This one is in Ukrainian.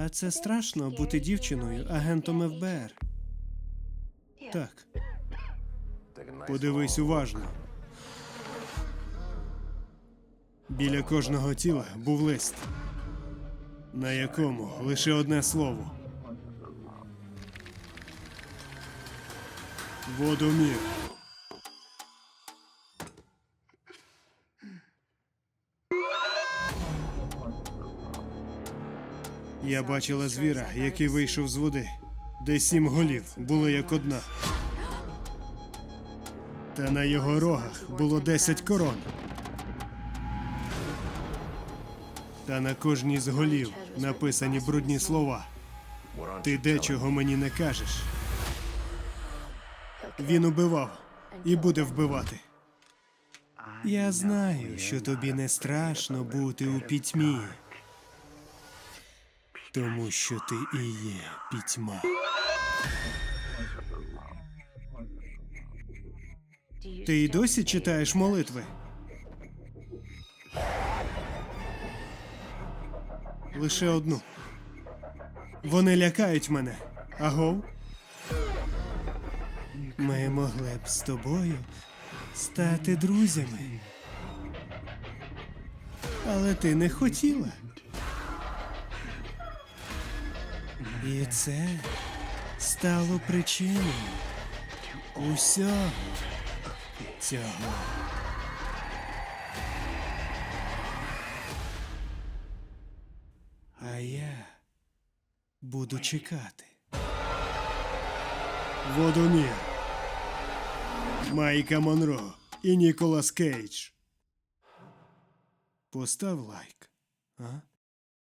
А це страшно бути дівчиною, агентом ФБР. Так. Подивись уважно. Біля кожного тіла був лист, на якому лише одне слово. Водомір. Я бачила звіра, який вийшов з води, де сім голів були як одна. Та на його рогах було десять корон. Та на кожній з голів написані брудні слова. Ти дечого мені не кажеш. Він убивав і буде вбивати. Я знаю, що тобі не страшно бути у пітьмі. Тому що ти і є пітьма. Ти й досі читаєш молитви? Лише одну. Вони лякають мене. Агов? Ми могли б з тобою стати друзями. Але ти не хотіла. І це стало причиною усього цього. Буду чекати. Водомір. Майка Монро і Ніколас Кейдж. Постав лайк. А?